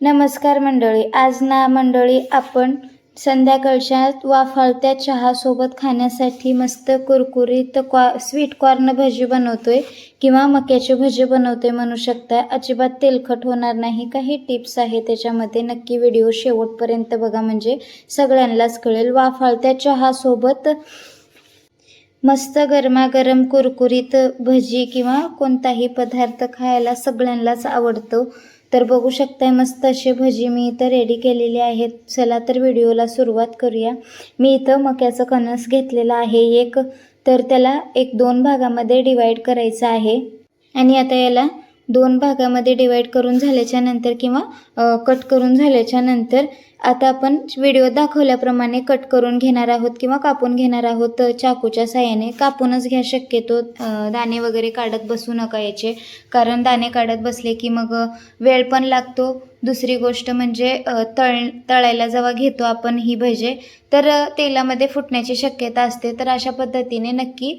नमस्कार मंडळी आज ना मंडळी आपण संध्याकाळच्या वाफाळत्या चहासोबत खाण्यासाठी मस्त कुरकुरीत क्वा स्वीट कॉर्न भजी बनवतोय किंवा मक्याची भजी बनवतोय म्हणू शकता अजिबात तेलकट होणार नाही. काही टिप्स आहे त्याच्यामध्ये. नक्की व्हिडिओ शेवटपर्यंत बघा. म्हणजे सगळ्यांनाच कळेल. वाफाळत्या चहासोबत मस्त गरमागरम कुरकुरीत भजी किंवा कोणताही पदार्थ खायला सगळ्यांनाच आवडतो. तर बघू शकताय मस्त असे भजी मी इथं रेडी केलेले आहेत. चला तर व्हिडिओला सुरुवात करूया. मी इथं मक्याचं कणस घेतलेलं आहे एक. तर त्याला एक दोन भागामध्ये डिवाईड करायचं आहे. आणि आता याला दोन भागामध्ये डिवाईड करून झाल्याच्यानंतर किंवा कट करून झाल्याच्यानंतर आता आपण व्हिडिओ दाखवल्याप्रमाणे कट करून घेणार आहोत किंवा कापून घेणार आहोत चाकूच्या साह्याने कापूनच घ्या शक्यतो. दाणे वगैरे काढत बसू नका याचे. कारण दाणे काढत बसले की मग वेळ पण लागतो. दुसरी गोष्ट म्हणजे तळ तळायला जेव्हा घेतो आपण ही भजे तर तेलामध्ये फुटण्याची शक्यता असते. तर अशा पद्धतीने नक्की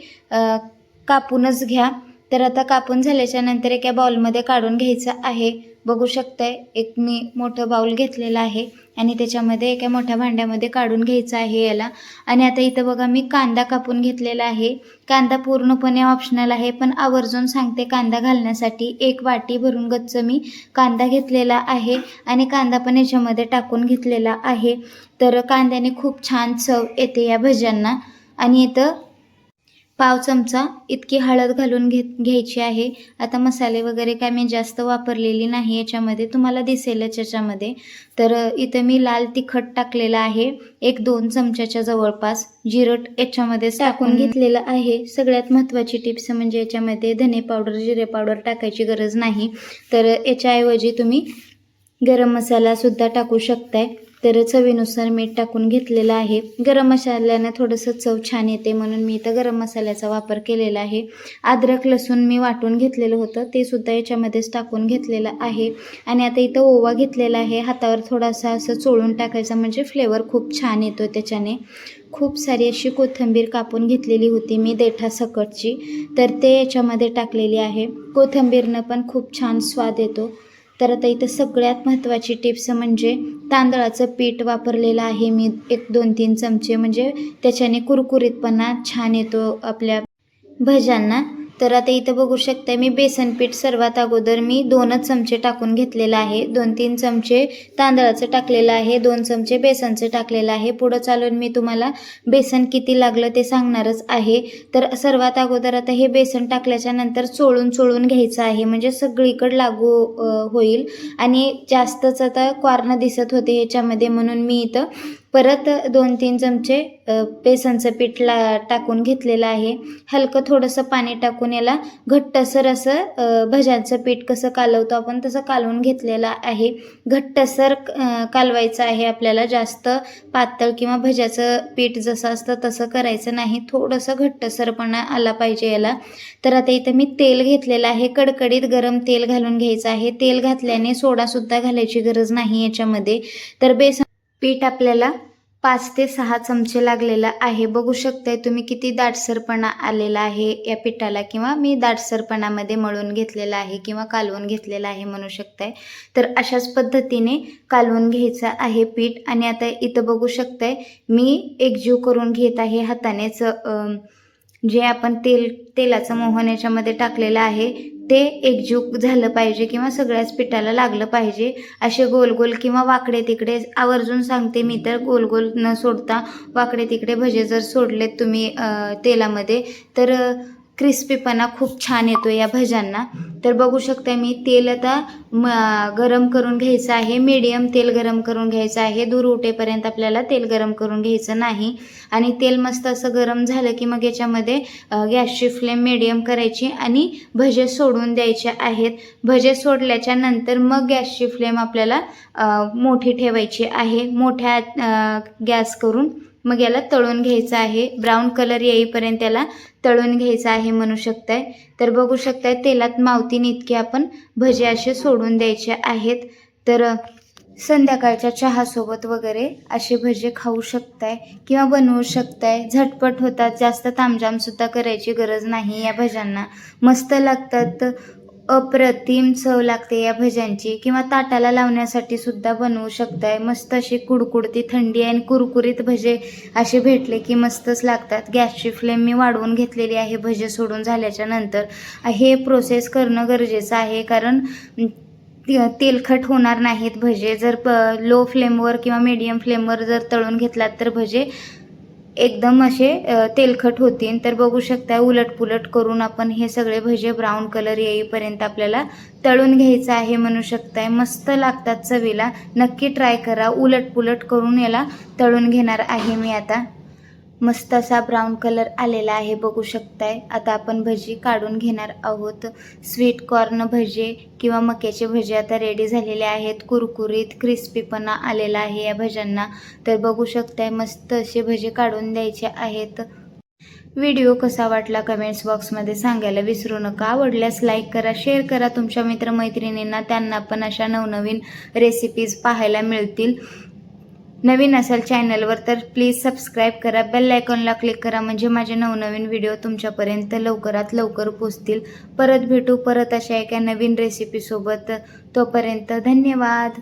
कापूनच घ्या. तर आता कापून झाल्याच्यानंतर एका बाउलमध्ये काढून घ्यायचं आहे. बघू शकताय एक मी मोठं बाउल घेतलेलं आहे आणि त्याच्यामध्ये एका मोठ्या भांड्यामध्ये काढून घ्यायचं आहे याला. आणि आता इथं बघा मी कांदा कापून घेतलेला आहे. कांदा पूर्णपणे ऑप्शनल आहे पण आवर्जून सांगते कांदा घालण्यासाठी एक वाटी भरून गच्च मी कांदा घेतलेला आहे आणि कांदा पण याच्यामध्ये टाकून घेतलेला आहे. तर कांद्याने खूप छान चव येते या भज्यांना. आणि इथं पाव चमचा इतकी हळद घालून घे घ्यायची आहे. आता मसाले वगैरे काय मी जास्त वापरलेली नाही याच्यामध्ये तुम्हाला दिसेलच याच्यामध्ये. तर इथं मी लाल तिखट टाकलेलं आहे. एक दोन चमच्याच्या जवळपास जिरट याच्यामध्ये टाकून घेतलेलं आहे. सगळ्यात महत्त्वाची टिप्स म्हणजे याच्यामध्ये धने पावडर जिरे पावडर टाकायची गरज नाही. तर याच्याऐवजी तुम्ही गरम मसालासुद्धा टाकू शकताय. तर चवीनुसार मीठ टाकून घेतलेलं आहे. गरम मसाल्यानं थोडंसं चव छान येते म्हणून मी इथं गरम मसाल्याचा वापर केलेला आहे. अद्रक लसूण मी वाटून घेतलेलं होतं. ते सुद्धा याच्यामध्येच टाकून घेतलेलं आहे. आणि आता इथं ओवा घेतलेला आहे. हातावर थोडासा असं चोळून टाकायचा म्हणजे फ्लेवर खूप छान येतो त्याच्याने. खूप सारी अशी कोथिंबीर कापून घेतलेली होती मी देठा सकटची तर ते याच्यामध्ये टाकलेली आहे. कोथिंबीरनं पण खूप छान स्वाद येतो. तर आता इथं सगळ्यात महत्त्वाची टिप्स म्हणजे तांदळाचं पीठ वापरलेलं आहे. मी एक दोन तीन चमचे म्हणजे त्याच्याने कुरकुरीतपणा छान येतो आपल्या भज्यांना. तर आता इथं बघू शकता मी बेसन पीठ सर्वात अगोदर मी दोनच चमचे टाकून घेतलेलं आहे. दोन तीन चमचे तांदळाचं टाकलेलं आहे दोन चमचे बेसनचं टाकलेलं आहे. पुढं चालून मी तुम्हाला बेसन किती लागलं ते सांगणारच आहे. तर सर्वात अगोदर आता हे बेसन टाकल्याच्या नंतर चोळून चोळून घ्यायचं आहे म्हणजे सगळीकडे लागू होईल. आणि जास्तच आता क्वारणं दिसत होते ह्याच्यामध्ये म्हणून मी इथं परत दोन तीन चमचे बेसनचं पीठ ला टाकून घेतलेलं आहे. हलकं थोडंसं पाणी टाकून याला घट्टसर असं भज्यांचं पीठ कसं कालवतो आपण तसं कालवून घेतलेलं आहे. घट्टसर कालवायचं आहे आपल्याला. जास्त पातळ किंवा भज्याचं पीठ जसं असतं तसं करायचं नाही. थोडंसं घट्टसरपणा आला पाहिजे याला. तर आता इथं मी तेल घेतलेलं आहे. कडकडीत गरम तेल घालून घ्यायचं आहे. तेल घातल्याने सोडासुद्धा घालायची गरज नाही याच्यामध्ये. तर बेसन पीठ आपल्याला पाच ते सहा चमचे लागलेला आहे. बघू शकताय तुम्ही किती दाटसरपणा आलेला आहे या पिठाला किंवा मी दाटसरपणामध्ये मळून घेतलेला आहे किंवा कालवून घेतलेला आहे म्हणू शकताय. तर अशाच पद्धतीने कालवून घ्यायचं आहे पीठ. आणि आता इथं बघू शकताय मी एकजीव करून घेत आहे हातानेच जे आपण तेल तेलाचं मोहन याच्यामध्ये टाकलेलं आहे ते एकजूक झालं पाहिजे किंवा सगळ्याच पिठाला लागलं पाहिजे. असे गोल गोल किंवा वाकडे तिकडे आवर्जून सांगते मी तर गोल गोल न सोडता वाकडे तिकडे भजे जर सोडलेत तुम्ही तेलामध्ये तर क्रिस्पीपणा खूप छान येतो या भज्यांना. तर बघू शकता मी तेल आता म गरम करून घ्यायचं आहे. मीडियम तेल गरम करून घ्यायचं आहे. दूर उठेपर्यंत आपल्याला तेल गरम करून घ्यायचं नाही. आणि तेल मस्त असं गरम झालं की मग याच्यामध्ये गॅसची फ्लेम मीडियम करायची आणि भजे सोडून द्यायचे आहेत. भजे सोडल्याच्या नंतर मग गॅसची फ्लेम आपल्याला मोठी ठेवायची आहे. मोठ्या गॅस करून मग याला तळून घ्यायचं आहे. ब्राऊन कलर येईपर्यंत त्याला तळून घ्यायचं आहे म्हणू शकताय. तर बघू शकताय तेलात मावतीन इतके आपण भजे असे सोडून द्यायचे आहेत. तर संध्याकाळच्या चहासोबत वगैरे असे भजे खाऊ शकताय किंवा बनवू शकताय. झटपट होतात जास्त तामजामसुद्धा करायची गरज नाही या भज्यांना. मस्त लागतात. अप्रतिम चव लागते या भज्यांची. किंवा ताटाला लावण्यासाठी सुद्धा बनवू शकताय. मस्त अशी कुडकुडती थंडी आणि कुरकुरीत भजे असे भेटले की मस्तच लागतात. गॅसची फ्लेम मी वाढवून घेतलेली आहे. भजे सोडून झाल्याच्यानंतर हे प्रोसेस करणं गरजेचं आहे. कारण तेलखट होणार नाहीत भजे. जर प लो फ्लेमवर किंवा मीडियम फ्लेमवर जर तळून घेतलात तर भजे एकदम असे तेलखट होतील. तर बघू शकता उलटपुलट करून आपण हे सगळे भजे ब्राऊन कलर येईपर्यंत आपल्याला तळून घ्यायचं आहे म्हणू शकताय. मस्त लागतात चवीला. नक्की ट्राय करा. उलटपुलट करून याला तळून घेणार आहे मी आता. मस्त असा ब्राऊन कलर आलेला आहे बघू शकताय. आता आपण भजी काढून घेणार आहोत. स्वीट कॉर्न भजे किंवा मक्याचे भजे आता रेडी झालेले आहेत. कुरकुरीत क्रिस्पीपणा आलेला आहे या भज्यांना. तर बघू शकताय मस्त असे भजे काढून द्यायचे आहेत. व्हिडिओ कसा वाटला कमेंट्स बॉक्समध्ये सांगायला विसरू नका. आवडल्यास लाईक करा शेअर करा. तुमच्या मित्रमैत्रिणींना त्यांना पण अशा नवनवीन रेसिपीज पाहायला मिळतील. नवीन असाल चॅनलवर तर प्लीज सबस्क्राईब करा बेल आयकॉनला क्लिक करा म्हणजे माझे नवनवीन व्हिडिओ तुमच्यापर्यंत लवकरात लवकर पोचतील परत भेटू परत अशा एका नवीन रेसिपीसोबत तोपर्यंत धन्यवाद.